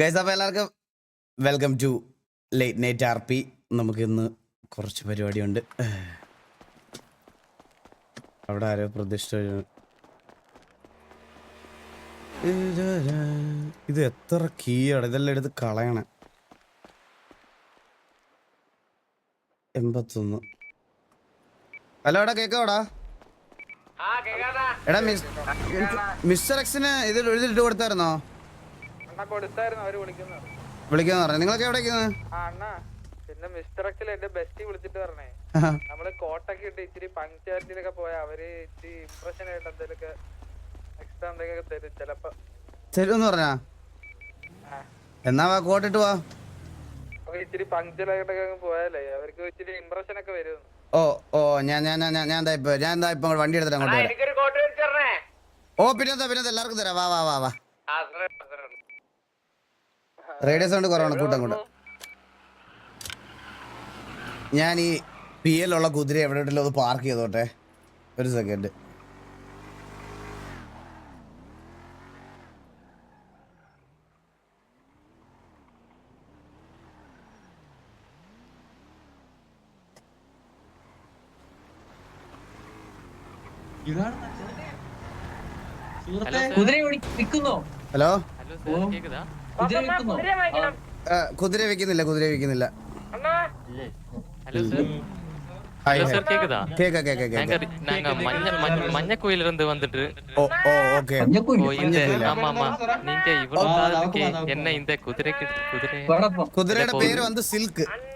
Guys അപ്പോൾ എല്ലാവർക്കും welcome to late night R P നമുക്കിന്ന് കുറച്ച് പരിപാടിയുണ്ട്. അവിടെ ആരോ പ്രതിഷ്ഠ. ഇത് എത്ര കീയാണ്? ഇതെല്ലാം എടുത്ത് കളയണം. എൺപത്തൊന്ന്. ഹലോ എടാ കേക്കോടാ. എടാ മിസ് മിസ്റ്റർ എക്സിന് ഇത് എഴുതിട്ട് കൊടുത്തായിരുന്നോ? അണ്ണാ കൊടുത്തായിരുന്നു അവർ വിളിക്കുന്നത് വിളിക്കാന്ന് പറഞ്ഞു. നിങ്ങളൊക്കെ എവിടെ ആ അണ്ണാ പിന്നെ മിസ്റ്റർ എക്സിൽ എന്റെ ബെസ്റ്റ് വിളിച്ചിട്ട് പറഞ്ഞേ. നമ്മൾ കോട്ടൊക്കെ ഇട്ട് ഇച്ചിരി പങ്ക്ച്വാലിറ്റിയിലൊക്കെ പോയ അവർ ഇച്ചിരി ഇംപ്രഷൻ ആയിട്ട് എന്തെങ്കിലുമൊക്കെ എക്സ്ട്രാ എന്തെങ്കിലുമൊക്കെ തരും ചെലപ്പോ. തരുമെന്ന് പറഞ്ഞാ. എന്നാ വാ കോട്ടിട്ട് വാ. ഇച്ചിരി അങ്ങ് പോയാലേ അവർക്ക് ഇച്ചിരി ഇംപ്രഷൻ ഒക്കെ വരും. ഓ ഓ ഞാൻ ഞാൻ ഞാൻ ഞാൻ എന്താ ഇപ്പൊ ഞാൻ എന്താ ഇപ്പൊ വണ്ടി എടുത്തിട്ട് അങ്ങോട്ട് ഓ പിന്നെന്താ പിന്നെന്താ? എല്ലാവർക്കും തരാം. വാ വാ വാ വാ. റേഡിയോ സൗണ്ട് കുറവാണ് കൂട്ടം കൂടെ ഞാൻ ഈ പി ഉള്ള കുതിര എവിടെ ഒന്ന് പാർക്ക് ചെയ്തോട്ടെ. ഒരു സെക്കൻഡ് ഹലോ ഹലോ ഓ. സാർ കേക്കുതാ കുതിര വിൽക്കുന്നോ ആ, കുതിര വെക്കുന്നില്ല കുതിര വെക്കുന്നില്ല hello sir hi hello sir கேக்குதா കേക്ക കേക്ക நாங்க കേക്ക நாங்க மஞ்ச மஞ்ச- மஞ்ச கோயில இருந்து வந்துட்டு ഓ ഓ ഓക്കെ ஓ മഞ്ഞക്കുയില് இந்த கோயிலா? ஆமா ஆமா நீங்க இவ்வளவு காலத்துக்கு என்ன இந்த குதிரைக்கு குதிரை വടപ്പം കുതിരയുടെ പേര് വന്ന് സിൽക്ക് சில்கா സിൽക്ക് സിൽക്ക്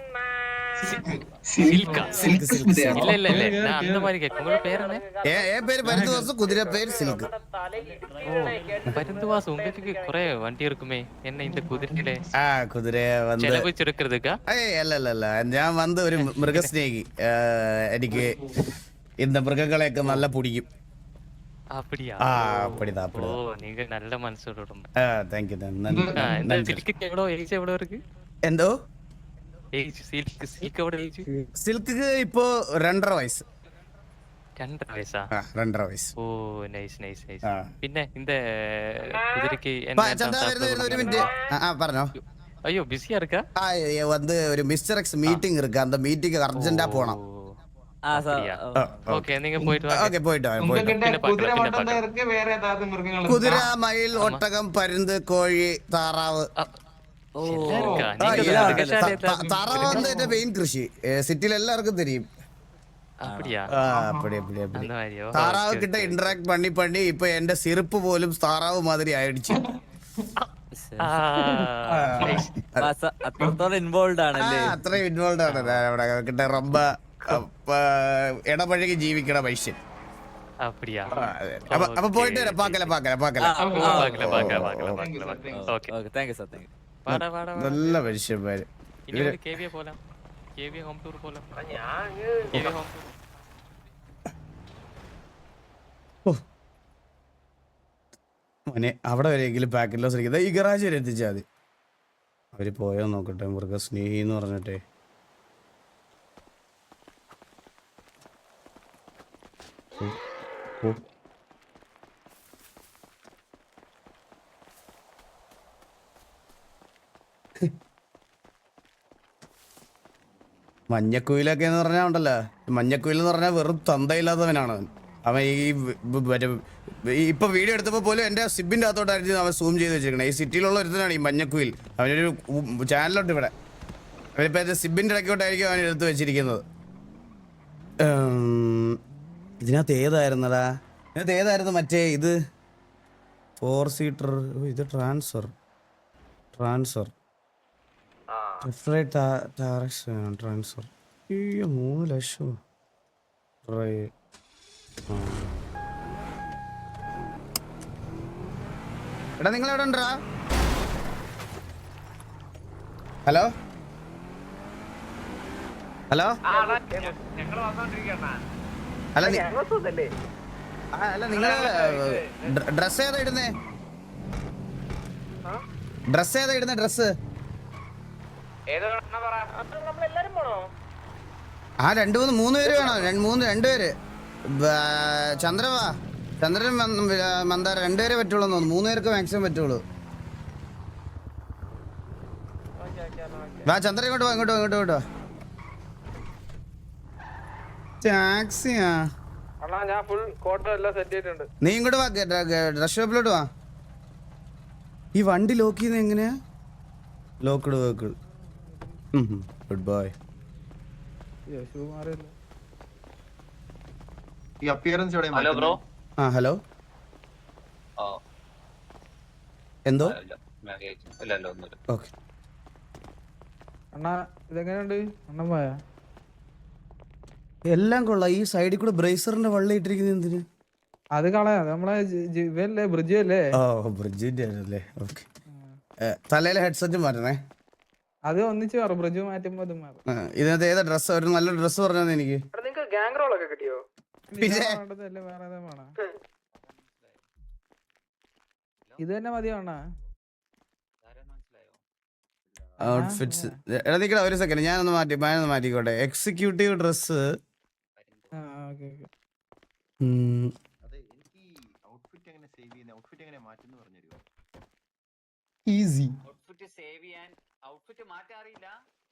இல்ல இல்ல இல்ல நான் அந்த மாதிரி கேட்க உங்களோட பேர் என்ன ഏ ഏ പേര് പരുത്തുവാസം കുതിര പേര് സിൽക്ക് ஓ பரிந்துவாஸ் உங்களுக்கு குறை வண்டி இருக்குமே என்ன இந்த குதிரையில ആ കുതിര വന്ന് செலவழிச்சிருக்கிறதுக்கா ഏയ് അല്ല അല്ല അല്ല ഞാൻ വന്ന് ഒരു മൃഗസ്നേഹി ആ, എനിക്ക് இந்த മൃഗങ്ങളെയൊക്കെ നല്ല പിടിക്കും அப்படியா ആ அப்படிதான் ஓ அப்படிதான் நீங்க நல்ல மனசோட ரொம்ப ആ താങ്ക് യു ஆ, இந்த சில்க்கு எவ்வளோ ஏஜ் எவ்வளோ இருக்கு എന്തോ സിൽക്ക് ഇപ്പോ രണ്ടര വയസ്സ് ரெண்டரை வயசா ആ രണ്ടര വയസ്സ് ഓ നൈസ് നൈസ് നൈസ് ആ. പിന്നെ இந்த குதிரைக்கு പ- என்ன ചന്ദ്ര വരുന്നു വരുന്നു ഒരു മിനിറ്റ് ആ ആ, പറഞ്ഞോ ஐயோ பிஸியா இருக்கா ആ ഏ, വന്ന് ഒരു മിസ്റ്റർ എക്സ് മീറ്റിംഗ് இருக்கு அந்த மீட்டிங் அர்ஜென்ட்டா போனோம் அப்படியா ஓகே நீங்க போயிட்டு வாங்க ஓகே போயிட்டு வாங்க போயிட்டு வாங்க. பின்ன കുതിര பார்க்கலாம் பின்ன மட்டும் தான் பார்க்கலாம் இருக்கு வேற ஏதாவது மிருகங்கள் കുതിര മയിൽ ഒട്ടകം പരുന്ത് കോഴി താറാവ് தர வந்து பெயின் கிருஷி சிட்டில எல்லாருக்கும் தெரியும் താറാവ് കിട്ട ഇന്ററാക്ട് പണി പണി ഇപ്പൊ എന്റെ സിറപ്പ് പോലും താറാവ് മാതിരി ആയിടിച്ചു. അത്രയും ഇൻവോൾവ് ആണ്. അവിടെ കിട്ട റബ്ബ ഇടപഴകി ജീവിക്കണ മനുഷ്യൻ. അപ്പൊ പോയിട്ട് വരാം. പാക്കല പാക്കല പാക്കല. Thank you sir thank you. നല്ല മനുഷ്യന്മാര് മോനെ അവിടെ വരെയെങ്കിലും പാക്കറ്റ് ലോസ് ഇരിക്കുന്നത് ഈ ഗറാജ് വരെ എത്തിച്ചാൽ മതി. അവർ പോയോ നോക്കട്ടെ മൃഗസ്നേഹി എന്ന് പറഞ്ഞിട്ടെ. ഓ. മഞ്ഞക്കുയിലൊക്കെ എന്ന് പറഞ്ഞാൽ ഉണ്ടല്ലോ. മഞ്ഞക്കുയിൽ എന്ന് പറഞ്ഞാൽ വെറും തന്തയില്ലാത്തവനാണ്. അവൻ ഈ ഇപ്പൊ വീഡിയോ എടുത്തപ്പോ പോലും എന്റെ സിബിന്റെ അകത്തോട്ടായിരുന്നു അവൻ സൂം ചെയ്ത് വെച്ചിരിക്കണേ. ഈ സിറ്റിയിലുള്ള ഒരുത്തനാണ് ഈ മഞ്ഞക്കുയിൽ. അവനൊരു ചാനലുണ്ട് ഇവിടെ. അവനിപ്പോ സിബിന്റെ ഇടയ്ക്കോട്ടായിരിക്കും അവൻ എടുത്ത് വെച്ചിരിക്കുന്നത്. ഇതിനകത്ത് ഏതായിരുന്നടാ? ഇതിനകത്ത് ഏതായിരുന്നു മറ്റേ ഇത്? ഫോർ സീറ്റർ ഇത് ട്രാൻസ്ഫർ. ട്രാൻസ്ഫർ. ട്രാൻസ്ഫർ അയ്യോ മൂന്ന് ലക്ഷം. എടാ നിങ്ങൾ എവിടെ ഉണ്ടാ ഹലോ? ഹലോ? അല്ല അല്ല നിങ്ങൾ ഡ്രസ് ഏതാ ഇടുന്നേ? ഡ്രസ് ഏതാ ഇടുന്നേ ഡ്രസ് നമ്മളെല്ലാരും പോണോ ആ രണ്ട് മൂന്ന് മൂന്ന് പേര് വേണോ. രണ്ട് മൂന്ന് രണ്ട് പേര്. ചന്ദ്രവാ ചന്ദ്രൻ മന്ദാര രണ്ടുപേരെ പറ്റുള്ളൂ തോന്നുന്നു. മൂന്ന് പേർക്ക് മാക്സിമം പറ്റുള്ളൂ. വാ ചന്ദ്രൻ ഇങ്ങോട്ട് വാ ഇങ്ങോട്ട് വാ ഇങ്ങോട്ട് ഇങ്ങോട്ട് ടാക്സിയാ. നീ ഇങ്ങോട്ട് വാ ഡ്രസ് ഷോപ്പിലോട്ട് വാ. ഈ വണ്ടി ലോക്ക് ചെയ്യുന്നത് എങ്ങനെയാ? ലോക്ക്ഡ് വെഹിക്കിൾ ഗുഡ് ഈ അപ്പിയറൻസ് എവിടെ ഹലോ ബ്രോ ആ ഹലോ എന്തോ? ഓക്കെ. അണ്ണാ ഇതെങ്ങനെയുണ്ട്? അണ്ണൻ പോയാ? എല്ലാം കൊള്ളാം. ഈ സൈഡിൽ കൂടെ ബ്രേസറിന്റെ വള്ളി ഇട്ടിരിക്കുന്നത് എന്തിന്? അത് കളയാ. നമ്മളെ ഇവല്ലേ ബ്രിഡ്ജ് അല്ലേ? ഓ ബ്രിഡ്ജിന്റെ ആണല്ലേ. ഓക്കെ. തലയിലെ ഹെഡ്സെറ്റ് മാറ്റണേ. അത് ഒന്നിച്ച് മാറും ബ്രിഡ്ജ് മാറ്റുമ്പോ അത് മാറും. ഇതിനകത്ത് ഏതാ ഡ്രസ് ഒരു നല്ല ഡ്രസ് പറഞ്ഞു എനിക്ക്. നിങ്ങൾക്ക് ഗാങ് റോൾ ഒക്കെ കിട്ടിയോ? പിന്നെ? വേണ്ടതല്ലേ വേറെ ഏതാ വേണം? ഇത് തന്നെ മതിയോ അണ്ണാ ഔട്ട്ഫിറ്റ്സ് എടാ നിക്കടാ ഒരു സെക്കൻഡ് ഞാനൊന്ന് മാറ്റി ഞാനൊന്ന് മാറ്റിക്കോട്ടെ. എക്സിക്യൂട്ടീവ് ഡ്രസ്സ് ആ ഓക്കെ ഓക്കെ. അതെ എനിക്ക് ഔട്ട്ഫിറ്റ് എങ്ങനെ സേവ് ചെയ്യുന്നത് ഔട്ട്ഫിറ്റ് എങ്ങനെ മാറ്റുന്നു പറഞ്ഞു തരുമോ ഈസി ഔട്ട്ഫിറ്റ് സേവ് ചെയ്യാൻ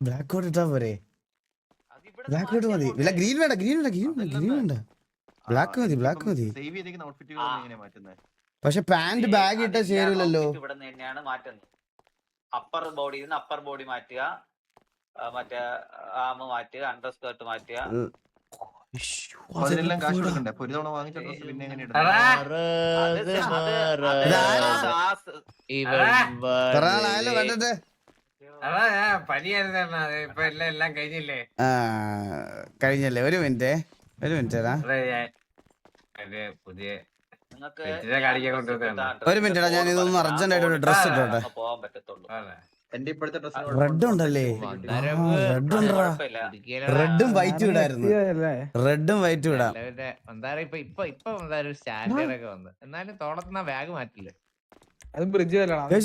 ബ്ലാക്ക് കോട്ട് ഇട്ടാ പോരെ. അത് ബ്ലാക്ക് കോട്ട് മതി. ഇല്ല ഗ്രീൻ വേണ്ട ഗ്രീൻ വേണ്ട ഗ്രീൻ വേണ്ട ഗ്രീൻ വേണ്ട. ബ്ലാക്ക് മതി ബ്ലാക്ക് മതി. സേവ് ചെയ്തിരിക്കുന്ന ഔട്ട്ഫിറ്റുകൾ എങ്ങനെ മാറ്റുന്നത് പക്ഷെ പാന്റ് ബാഗ് ഇട്ടാ ചേരില്ലല്ലോ ഇവിടെ നിന്ന് തന്നെയാണ് മാറ്റുന്നത്. അപ്പർ ബോഡിയിൽ നിന്ന് അപ്പർ ബോഡി മാറ്റുക. ആ, മറ്റേ ആമ മാറ്റുക അണ്ടർ സ്കേർട്ട് മാറ്റുക അപ്പൊ കഴിഞ്ഞില്ലേ? ആ കഴിഞ്ഞല്ലേ. ഒരു മിനിറ്റ്. ഒരു മിനിറ്റ് പുതിയ. ഒരു മിനിറ്റ് ഞാൻ ഇതൊന്നും അർജന്റ് ആയിട്ട് ഒരു ഡ്രസ് ഇട്ടോട്ടെ. റെഡ് ഉണ്ടല്ലേ? റെഡ് ഉണ്ടോ റെഡും വൈറ്റും ഇടായിരുന്നു. അല്ലേ? റെഡും വൈറ്റും ഇടാം. ഇപ്പൊ ഇപ്പൊ ഇപ്പൊ എന്തായാലും സ്റ്റാൻഡേർഡ് ഒക്കെ വന്ന്. എന്നാലും ബാഗ് മാറ്റില്ലേ?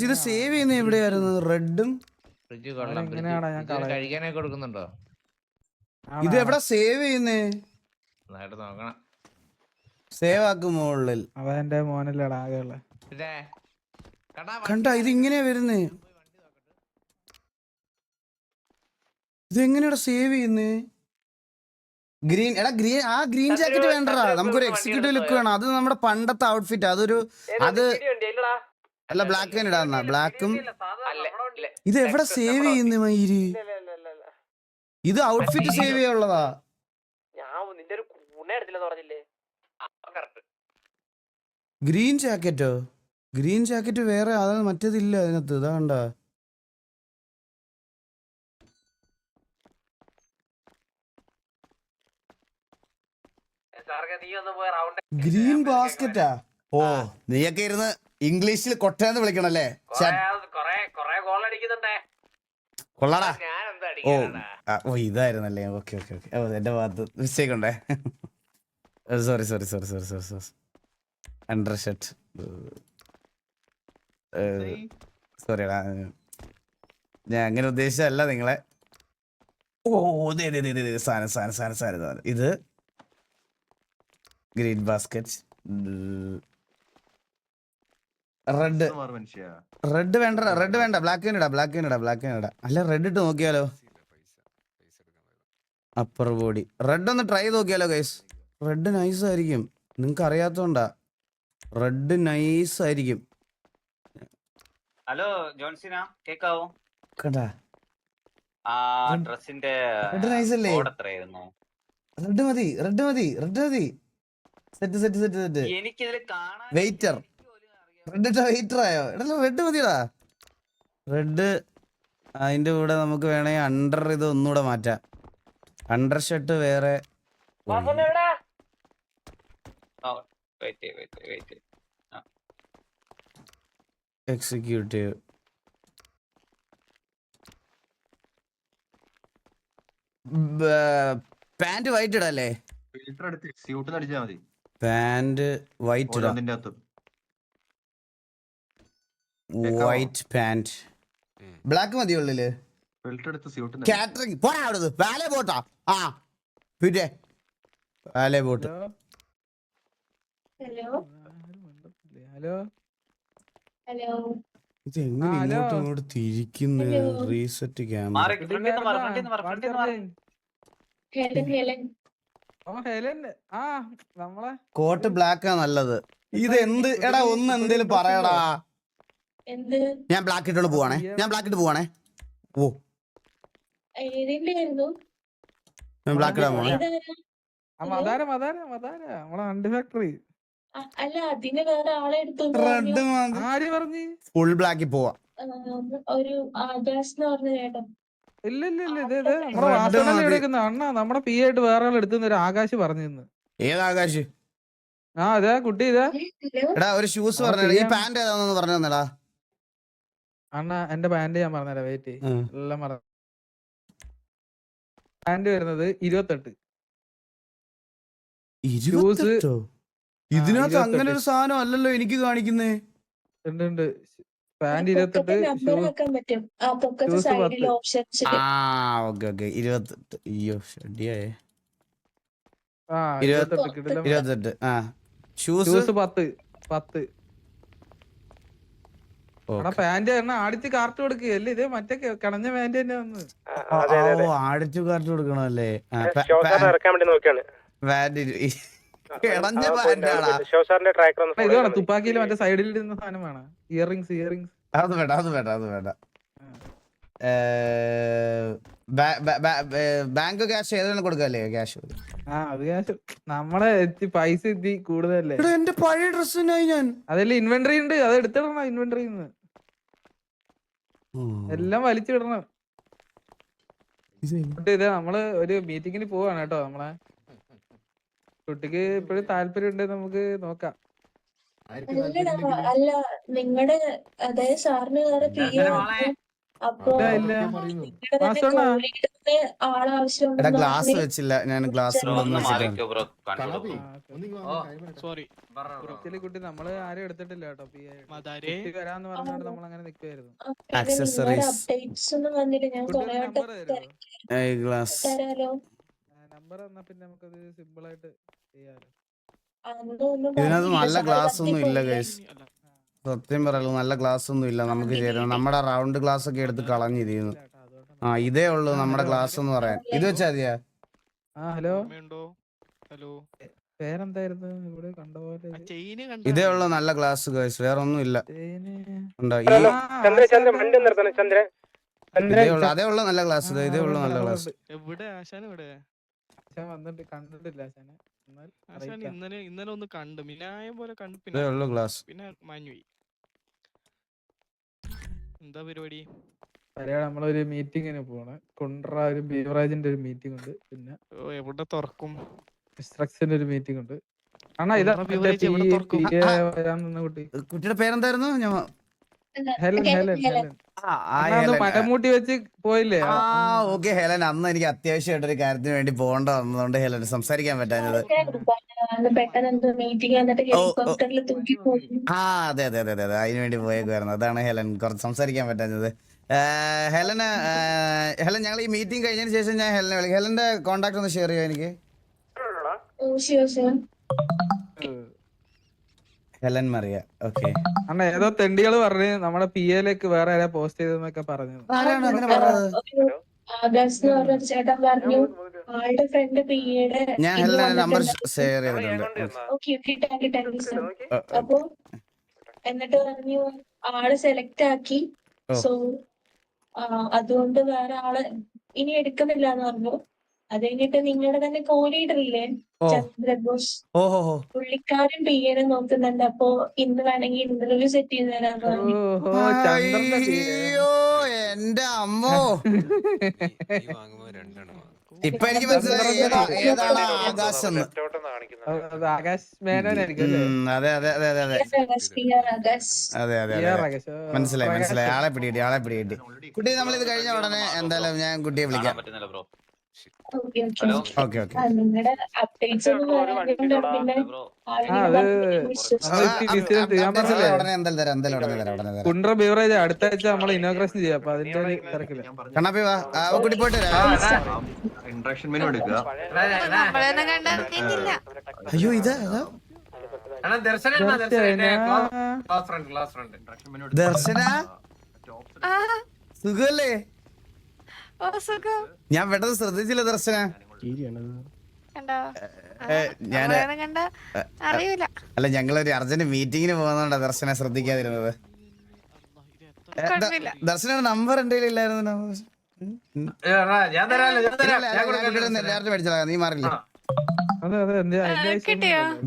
ഇത് സേവ് ചെയ്യുന്ന എവിടെയായിരുന്നു? റെഡും ഫ്രിഡ്ജ് കൊള്ളാം എങ്ങനെയാടാ ഞാൻ കഴിക്കാനേ? കഴിക്കാനൊക്കെ കൊടുക്കുന്നുണ്ടോ ഇത് എവിടെ സേവ് ചെയ്യുന്നേ? നന്നായിട്ട് നോക്കണം. സേവ് ആക്കും മുകളിൽ അതെന്റെ മോനല്ലേടാ ആകെയുള്ള. പിന്നെ കണ്ടാ കണ്ട ഇത് ഇങ്ങനെയാ വരുന്നേ? ഇത് എങ്ങനെയാ സേവ് ചെയ്യുന്നേ? ഗ്രീൻ എടാ ഗ്രീൻ ആ ഗ്രീൻ ജാക്കറ്റ് വേണ്ടടാ. നമുക്കൊരു എക്സിക്യൂട്ടീവ് ലുക്ക് വേണം. അത് നമ്മുടെ പണ്ടത്തെ ഔട്ട്ഫിറ്റ് അതൊരു അത് അല്ല ബ്ലാക്ക് തന്നെ ഇടാന്ന ബ്ലാക്കും ഇത് എവിടെ സേവ് ചെയ്യുന്നേ മയിര്? ഇത് ഔട്ട്ഫിറ്റ് സേവ് ചെയ്യാനുള്ളതാ. ഗ്രീൻ ജാക്കറ്റോ ഗ്രീൻ ജാക്കറ്റ് വേറെ അതാണ് മറ്റേതില്ല അതിനകത്ത്. ഇതാ കണ്ട. ഗ്രീൻ ബാസ്കറ്റാ ഓ നീയൊക്കെ ഇരുന്ന് ഇംഗ്ലീഷിൽ കൊട്ടേന്ന് വിളിക്കണല്ലേ ശ്ശെ, കൊറേ കൊറേ ഗോൾ അടിക്കുന്നുണ്ടേ കൊള്ളാടാ. ഞാൻ എന്താ ഓ ആ, ഓ ഇതായിരുന്നല്ലേ. Okay okay okay. ഓ എന്റെ ഭാഗത്ത് മിസ്റ്റേക്ക് ഉണ്ടേ sorry sorry sorry sorry sorry. Sorry under shirt സോറിടാ ഞാൻ അങ്ങനെ ഉദ്ദേശിച്ചല്ല നിങ്ങളെ. ഓ ദേ ദേ ദേ ദേ, ദേ, സാധനം സാധനം സാധനം സാധനം സാധനം. ഇത് ഗ്രീൻ ബാസ്കറ്റ്. റെഡ് റെഡ് വേണ്ട റെഡ് വേണ്ട. ബ്ലാക്ക് ഇടാ ബ്ലാക്ക് ഇടാ ബ്ലാക്ക് ഇടാ. അല്ല റെഡ് ഇട്ട് നോക്കിയാലോ? അപ്പർ ബോഡി റെഡ് ഒന്ന് ട്രൈ നോക്കിയാലോ ഗൈസ് റെഡ് നൈസ് ആയിരിക്കും. നിങ്ങക്ക് അറിയാത്തോണ്ടാ. റെഡ് നൈസ് ആയിരിക്കും. ഹലോ ജോൺസിന? കേക്കാവോ? കേട്ടാ ആ ഡ്രസ്സിന്റെ റെഡ് നൈസ് അല്ലേ? റെഡ് മതി റെഡ് മതി റെഡ് മതി. സെറ്റ് സെറ്റ് സെറ്റ് സെറ്റ് എനിക്കിതിൽ കാണാൻ Waiter. എനിക്ക് പോലും അറിയാൻ റെഡ് ഇട്ടാ വെയിറ്റർ ആയോ? എടാ റെഡ് മതിയടാ. റെഡ് അതിന്റെ കൂടെ നമുക്ക് വേണമെങ്കിൽ അണ്ടർ ഇത് ഒന്നുകൂടെ മാറ്റാം. അണ്ടർ ഷർട്ട് വേറെ. എക്സിക്യൂട്ടീവ് പാന്റ് വൈറ്റ് ഇടല്ലേ? ഫിൽറ്റർ എടുത്ത് സ്യൂട്ട് അടിച്ചാൽ മതി. പാന്റ് വൈറ്റ് ഇടാം? വൈറ്റ് പാന്റ് ബ്ലാക്ക് മതി ഉള്ളിൽ. കാറ്ററിംഗ് പോടാ അവിടെ വാലേ ബോട്ടാ ആ. പിന്നെ? വാലേ ബോട്ട് ഹലോ ഹലോ ഇത് എങ്ങനെ. ഇങ്ങോട്ടും ഇങ്ങോട്ട് തിരിക്കുന്ന. റീസെറ്റ് ക്യാമറ കോട്ട് ബ്ലാക്കാ നല്ലത്. ഇത് എന്ത് എടാ ഒന്ന് എന്തേലും പറയടാ. ഞാൻ ബ്ലാക്ക് ഇട്ടോണ്ട് പോവാണേ. ഞാൻ ബ്ലാക്ക് ഇട്ട് പോവാണേ. ഓ. ഞാൻ ബ്ലാക്ക് ഇടാൻ പോണേ ഫുൾ ബ്ലാക്കിൽ പോവാ. ഒരു ആകാശ് എന്ന് പറഞ്ഞ ചേട്ടൻ. ഇല്ല ഇല്ല ഇല്ല. ഇത് ഇത് നമ്മുടെ Red വാസനല്ലേ മതി. എടുക്കുന്ന അണ്ണ. നമ്മുടെ പി ആയിട്ട് വേറെ ആൾ എടുത്തുന്ന ഒരു ആകാശ് പറഞ്ഞു ഏത് ആകാശ്? ആ അതെ കുട്ടി ഇതാ. എടാ ഒരു ഷൂസ് പറഞ്ഞു ഈ പാന്റ് ഏതാണെന്ന് പറഞ്ഞു തന്നെടാ. അണ്ണ എന്റെ പാന്റ് ഞാൻ പറഞ്ഞുതരാം വെയിറ്റ് എല്ലാം മറ പാന്റ് വരുന്നത് ഇരുപത്തെട്ട്. ഇരുപത്തെട്ടോ? ഇതിനകത്ത് അങ്ങനെ ഒരു സാധനം അല്ലല്ലോ എനിക്ക് കാണിക്കുന്നേ. ഉണ്ട് ഉണ്ട്. പാന്റ് ഇരുപത്തെട്ട് നമ്പർ ഷൂ വെക്കാൻ പറ്റും. ആ പൊക്കത്ത് shoes സൈഡിൽ പത്ത്. ഓപ്ഷൻസ് ആ ഓക്കെ ഓക്കെ ഇരുപത്തെട്ട്. അയ്യോ ഷഡിയായേ ആ ഇരുപത്- ഇരുപത്തെട്ട് കിടിലം ഇരുപത്തെട്ട്. ആ. ഷൂസ് ഷൂസ് പത്ത്. പത്ത്. പാന്റ് എണ്ണ ആടിച്ച് കാർട്ട് കൊടുക്കുകയല്ലേ ഇത് മറ്റേ ക- കടഞ്ഞ പാന്റ് തന്നെ വന്ന്. ആടിച്ചു കാർട്ട് കൊടുക്കണല്ലേ ഇറക്കാൻ വേണ്ടി നോക്കിയാണ്. മറ്റേ സൈഡിൽ ഇരുന്ന സാധനം വേണം. ഇയറിങ്സ് ഇയറിങ്സ് അത് വേണ്ട അത് വേണ്ട അത് വേണ്ട. ബാങ്ക് ക്യാഷ് ഏതെങ്കിലും കൊടുക്കല്ലേ ക്യാഷ്? ആ അത് ക്യാഷ്. നമ്മളെ എത്തി പൈസ എത്തി കൂടുതലല്ലേ? എടാ എന്റെ പഴയ ഡ്രസ്സിനായി ഞാൻ. അതല്ല ഇൻവെന്ററി ഉണ്ട്. അത് എടുത്തിടണം ഇൻവെന്ററി എല്ലാം വലിച്ചിടണം എന്നിട്ട് നമ്മൾ ഒരു മീറ്റിങ്ങിന് പോവാണ് കേട്ടോ നമ്മളെ. കുട്ടിക്ക് ഇപ്പോഴും താല്പര്യം ഉണ്ട് നമുക്ക് നോക്കാം. അല്ല നിങ്ങളുടെ അതായത് സാറിന് വേറെ അപ്പൊ. എടാ ഗ്ലാസ് വെച്ചില്ല. ഞാൻ ഗ്ലാസ് സോറി ആക്ച്വലി കുട്ടി നമ്മൾ ആരും എടുത്തിട്ടില്ല കേട്ടോ കുട്ടി വരാന്ന് പറഞ്ഞോണ്ട് നമ്മൾ അങ്ങനെ നിക്കുവായിരുന്നു. ആ, പിന്നെ നിങ്ങളുടെ Accessories. അപ്ഡേറ്റ്സ് ഒന്നും വന്നില്ല. ഞാൻ കുട്ടി കൊറേ നമ്പർ വട്ടം തരുമോ ഗ്ലാസ്. നമ്പർ തന്നാ പിന്നെ നമുക്കത് സിമ്പിൾ ആയിട്ട് ചെയ്യാലോ. ഇതിനകത്ത് നല്ല ഗ്ലാസ് ഒന്നും ഇല്ല. ഗൈസ് സത്യം പറയല്ലോ നല്ല ഗ്ലാസ് ഒന്നും ഇല്ല നമുക്ക് ചേരുന്നത് നമ്മുടെ റൗണ്ട് ഗ്ലാസ് ഒക്കെ എടുത്ത് കളഞ്ഞിരിക്കുന്നു ആ ഇതേ ഉള്ളൂ നമ്മുടെ ഗ്ലാസ് എന്ന് പറയാൻ. ഇത് വെച്ചാ മതിയാ? ആ ഹലോ. ഉണ്ടോ ഹലോ. പേരെന്തായിരുന്നു? ഇവിടെ കണ്ട പോലെ ഇതേ ഉള്ളൂ നല്ല ഗ്ലാസ് ഗൈസ് വേറെ ഒന്നും ഇല്ല അതേ ഉള്ളൂ നല്ല ഗ്ലാസ് ആ, ഇതേ ഉള്ളൂ നല്ല ഗ്ലാസ്. എവിടെ? ആശാൻ എവിടെ? വന്നിട്ട് കണ്ടിട്ടില്ല ആശാനെ. ഇന്നലെ ഇന്നലെ ഒന്ന് കണ്ടു. മിനായം പോലെ കണ്ടു. ഇതേ പിന്നെ ഉള്ളൂ ഗ്ലാസ്. പിന്നെ മാഞ്ഞുപോയി. എന്താ പരിപാടി? പരിപാടി നമ്മളൊരു മീറ്റിങ്ങിന് പോണ്. കൊണ്ട്ര ഒരു ബീവറേജിന്റെ ഒരു മീറ്റിംഗ് ഉണ്ട്. പിന്നെ ഓ എവിടെ തുറക്കും? ഇൻസ്ട്രക്ഷന്റെ ഒരു മീറ്റിംഗ് ഉണ്ട്. അണ്ണാ ഇതാ ബീവറേജ് എവിടെ തുറക്കും? വരാൻ നിന്ന കുട്ടി. കുട്ടിയുടെ പേരെന്തായിരുന്നു? ഞാൻ Helen Helen, Helen Helen. Helen. ആ, ആ അണ്ണാ അന്ന് ഹെലൻ. മലമൂട്ടി വെച്ച് പോയില്ലേ? ആ ഓക്കെ ഹെലൻ. അന്ന് എനിക്ക് അത്യാവശ്യമായിട്ട് ഒരു കാര്യത്തിന് വേണ്ടി പോകേണ്ട വന്നതുകൊണ്ട് ഹെലൻ സംസാരിക്കാൻ പറ്റാഞ്ഞത്. ആ അതെ അതെ അതെ അതെ അതിനു വേണ്ടി പോയേക്കുവായിരുന്നു അതാണ് ഹെലൻ. കുറച്ച് സംസാരിക്കാൻ പറ്റാഞ്ഞത്. ആ, ഹെലന് ഹെലൻ ഞങ്ങൾ ഈ മീറ്റിംഗ് കഴിഞ്ഞതിന് ശേഷം ഞാൻ ഹെലനെ വിളിക്കും ഹെലന്റെ കോണ്ടാക്ട് ഒന്ന് ഷെയർ ചെയ്യാം എനിക്ക്? ഹെലൻ മറിയ. ഓക്കെ അണ്ണ ഏതോ തെണ്ടികൾ പറഞ്ഞു നമ്മുടെ പി എയിലേക്ക് വേറെ ആരാ പോസ്റ്റ് ചെയ്തെന്നൊക്കെ പറഞ്ഞു. ആരാണ് അങ്ങനെ പറഞ്ഞത്? ആകാശ് എന്ന് ചേട്ടൻ പറഞ്ഞു. ആളുടെ ഫ്രണ്ട് പിയുടെ ഞാൻ നമ്പർ ഷെയർ ചെയ്തിട്ടുണ്ട്. Okay okay thank you thank you sir ഓ, എന്നിട്ട് പറഞ്ഞു ആൾ സെലക്ട് ആക്കി. സോ അതുകൊണ്ട് വേറെ ആൾ ഇനി എടുക്കുന്നില്ല എന്ന് പറഞ്ഞു. അത് കഴിഞ്ഞിട്ട് നിങ്ങളുടെ തന്നെ കോ ലീഡർ ഇല്ലേ ഹോ പുള്ളിക്കാരൻ പി എനെ നോക്കുന്നുണ്ട്. അപ്പൊ ഇന്ന് വേണമെങ്കിൽ ഇന്റർവ്യൂ സെറ്റ് ചെയ്ത് തരാന്ന് പറഞ്ഞു എന്റെ അമ്മോ. ഇപ്പൊ എനിക്ക് മനസ്സിലായി ഏതാണ് ആകാശം എന്ന്. ആകാശ് മേനോനായിരിക്കും അല്ലേ? ഉം, അതെ അതെ അതെ അതെ അതെ. അതെ അതെ അതെ അതെ. ആകാശ് മനസ്സിലായി. മനസ്സിലായി. ആളെ പിടികിട്ടി ആളെ പിടികിട്ടി. കുട്ടി നമ്മൾ ഇത് കഴിഞ്ഞ ഉടനെ എന്തായാലും ഞാൻ കുട്ടിയെ വിളിക്കാം. പറ്റുന്നില്ല ബ്രോ ഓക്കെ ഓക്കെ നിങ്ങളുടെ അപ്ഡേറ്റ്സ് കുണ്ട്ര ബീവറേജ് അടുത്ത ആഴ്ച നമ്മൾ ഇനോഗ്രേഷൻ ചെയ്യാം. അപ്പൊ അതിന്റെ ഒരു തിരക്കില്ല കണ്ണാപ്പി വാ. കുട്ടി പോയിട്ട് ഇൻട്രാക്ഷൻ മെനു എടുക്കുക. അയ്യോ ഇതാ ഇതാ. അണ്ണാ Darshana close friend close friend. Interaction menu Darshana? സുഖല്ലേ? ഞാൻ പെട്ടെന്ന് ശ്രദ്ധിച്ചില്ല ദർശന. ഞാൻ അല്ല ഞങ്ങളൊരു അർജന്റ് മീറ്റിങ്ങിന് പോകുന്നോണ്ടാ ദർശന ശ്രദ്ധിക്കാതിരുന്നത്. ദർശന നമ്പർ എന്റെ ഇല്ലായിരുന്നു എല്ലാവരും മേടിച്ചതാ നീ മാറില്ല?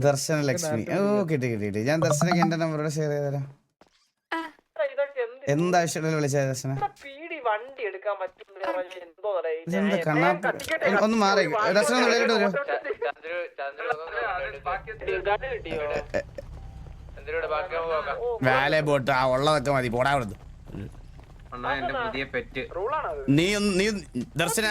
ദർശന ലക്ഷ്മി. ഓ കിട്ടി. കിട്ടി കിട്ടി ഞാൻ ദർശനക്ക് എന്റെ നമ്പറോട് ഷെയർ ചെയ്തരാം എന്താവശ്യം വിളിച്ചാ ദർശന? വണ്ടി എടുക്കാൻ പറ്റും ഒന്ന് മാറി വാലെ ബോട്ട് ആ ഉള്ളതൊക്കെ മതി പോടാ അവിടുന്ന്. അണ്ണാ എന്റെ പുതിയ പെറ്റ്. റൂളാണ് നീ നീ ദർശന?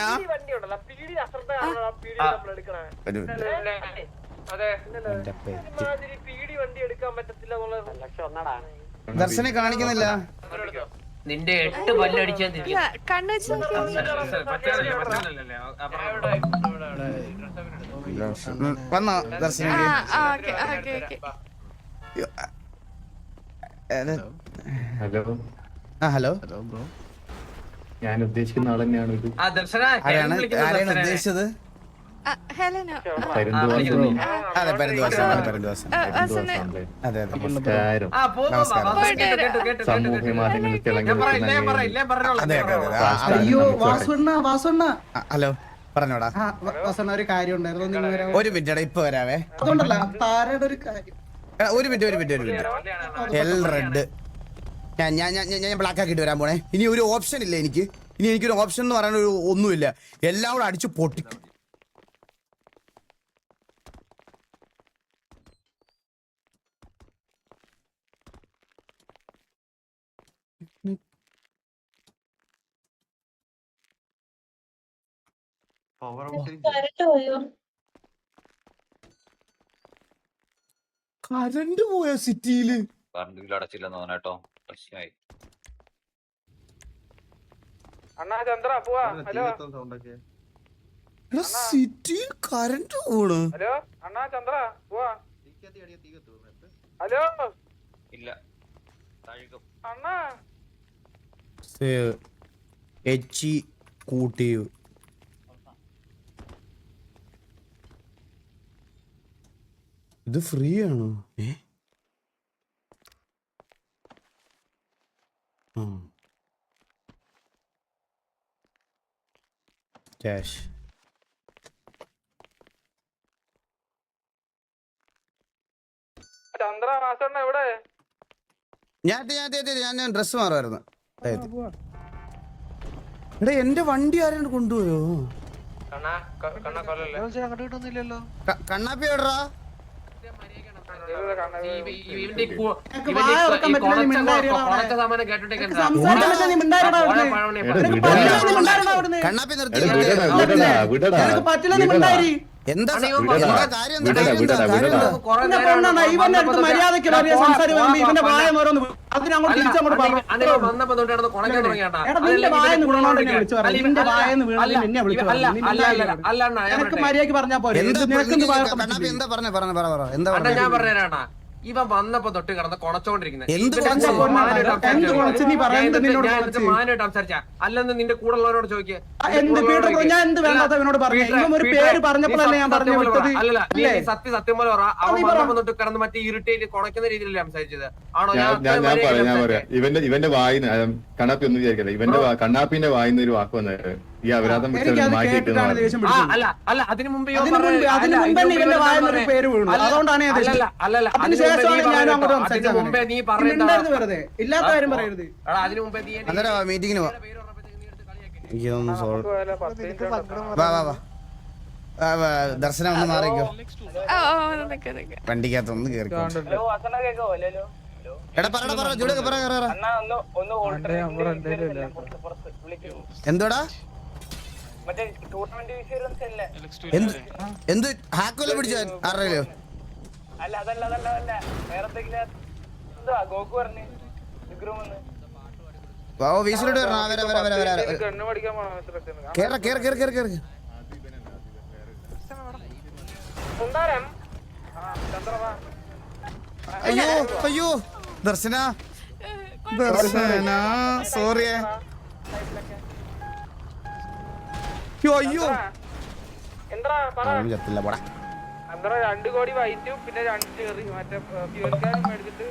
ദർശനെ കാണിക്കുന്നില്ല. നിന്റെ എട്ട് പല്ലടിച്ചാൽ ഇല്ല, കണ്ണ് വെച്ച് നോക്കിയേ. ഉം, വന്നോ ദർശന ആ ആ ഓക്കെ ഓക്കെ ഓക്കെ. ഹലോ. ആ ഹലോ. ഞാൻ ഉദ്ദേശിക്കുന്ന ആൾ തന്നെയാണ് ഇത്. ആരാണ്? ആരെയാണ് ഉദ്ദേശിച്ചത്? ഹെലനോ അതെ പരന്തുവാസം പരന്തുവാസം നമസ്കാരം. നമസ്കാരം. സമൂഹ. മാധ്യമങ്ങളിൽ തിളങ്ങി ഹലോ പറഞ്ഞോടാ. വാസുണ്ണ ഒരു കാര്യം ഉണ്ടായിരുന്നു. ഒരു മിനിറ്റ് ഇപ്പൊ വരാവേ. അതുകൊണ്ടല്ല താരയുടെ ഒരു കാര്യം. ഒരു മിനിറ്റ് ഒരു മിനിറ്റ് ഒരു മിനിറ്റ്. എൽ റെഡ് ഞാൻ ഞാൻ ഞാൻ ഞാൻ- ഞാൻ ബ്ലാക്ക് ആക്കിയിട്ട് വരാൻ പോണേ. ഇനി ഒരു ഓപ്ഷൻ ഇല്ല എനിക്ക്. ഇനി എനിക്കൊരു ഓപ്ഷൻ എന്ന് പറയാൻ ഒരു ഒന്നുമില്ല. എല്ലാം കൂടെ അടിച്ച് പൊട്ടിക്കും. പവർ കറണ്ട് പോയോ? കരണ്ട് പോയ സിറ്റിയിൽ? കറണ്ട് ബില്ല് അടച്ചില്ലെന്ന് തോന്നട്ടോ പ്രശ്നമായി. അണ്ണാ ചന്ദ്ര പോവാ. ഹലോ. സിറ്റിയിൽ കരണ്ട് പോണ് ഹലോ അണ്ണാ ചന്ദ്ര പോവാ. ഹലോ. ഇല്ല. അണ്ണാ. എച്ചി കൂട്ടിയു ഇത് ഫ്രീ ആണോ ഏ ക്യാഷ് ചന്ദ്ര എവിടെ? ഞാൻ ഞാൻ ഞാൻ- ഞാൻ- ഡ്രസ് മാറുമായിരുന്നു എടാ എന്റെ വണ്ടി ആരാണ് കൊണ്ടുപോയോ? കണ്ണാപ്പി കണ്ണാപ്പി നിർത്തി പറ്റില്ല, നീ മിണ്ടാതിരി. എന്താ. കാര്യം ഇവന്റെ അടുത്ത് മര്യാദയ്ക്ക് വലിയ പോ, സംസാരിക്കാൻ പോ, വരുമ്പോ ഇവന്റെ വായ. ഓരോന്ന് അതിനങ്ങോട്ട് തിരിച്ചങ്ങോട്ട് പറഞ്ഞു വിളിച്ചു പറഞ്ഞു. അല്ല, നിന്റെ അല്ല, വായെന്ന് വീണത് അല്ല, നിന്നെ വിളിച്ചു ഇവ- അല്ല, പറഞ്ഞു. അല്ല, അല്ല, അണ്ണാ, ഞാൻ നിനക്ക് പറയട്ടെ. മര്യാദയ്ക്ക് പറഞ്ഞാ പോലെ പറഞ്ഞ പറഞ്ഞ പറഞ്ഞ ഞാൻ പറഞ്ഞുതരാട്ടാ ഇവൻ വന്നപ്പോ തൊട്ട് കിടന്ന് കൊണച്ചോണ്ടിരിക്കുന്നത്? മാനായിട്ട് സംസാരിച്ചു. അല്ലെന്ന് നിന്റെ കൂടെ ഉള്ളവരോട് ചോദിക്കുക എന്ത് പീഡ ഞാൻ എന്ത് വേണ്ടാത്ത അവനോട് പറഞ്ഞു? ഇവൻ ഒരു പേര് പറഞ്ഞപ്പോഴല്ലേ ഞാൻ പറഞ്ഞു വിട്ടത് അല്ലല്ല നീ സത്യ സത്യം പോലെ പറ. അവൻ വന്നപ്പോ തൊട്ട് കിടന്ന് മറ്റേ ഇറിറ്റേറ്റ് കുണക്കുന്ന രീതിയിലല്ലേ സംസാരിച്ചത്. ആണോ? ഞാൻ ഞാൻ ഞാൻ അത്രയും പറയാം ഞാൻ മര്യാദയ്ക്ക് പറയാം. ഇവന്റെ ഇവന്റെ വായിന്ന് കണ്ണാപ്പി ഒന്നും വിചാരിക്കല്ല? ഇവന്റെ കണ്ണാപ്പിന്റെ വായിന്ന് ഒരു വാക്ക് വന്നത് ഈ അപരാധം അല്ല അല്ല അതിനു മുമ്പ് പേര് വീണു. അതുകൊണ്ടാണ് അതിന് മുമ്പേ നീ വെറുതെ. ഇല്ലാത്ത കാര്യം പറയരുത്. എടാ അതിന് മുമ്പേ നീ എന്നെ അന്നേരം മീറ്റിങ്ങിന് പേര് പറഞ്ഞപ്പോഴത്തേക്ക് നീ എടുത്ത് കളിയാക്കി. എനിക്കൊന്നും സോൾവ് പോയാലോ പത്ത് മിനിറ്റ് വാ വാ വാ. ആ, വാ, ദർശനം ഒന്ന് മാറിക്കോ വണ്ടിക്കകത്ത് ഒന്ന് എന്തോടാ? എന്ത് എന്ത് ഹാക്കോലെ പിടിച്ചോ അല്ല അതല്ല അതല്ല അതല്ല വേറെ എന്തുവാ ഗോകു പറഞ്ഞു വിക്രം വന്ന് ഓ വരണം വരാ വരാ കേറ കേറ കേറ കേറ കേറ അയ്യോ അയ്യോ ദർശന ദർശന സോറിയേ അയ്യോ ചത്തില്ല പോടാ. എന്താ രണ്ട് കോടി വൈറ്റും പിന്നെ രണ്ട് മറ്റേ ഫ്യൂൽ കാനും മേടിച്ചിട്ട്.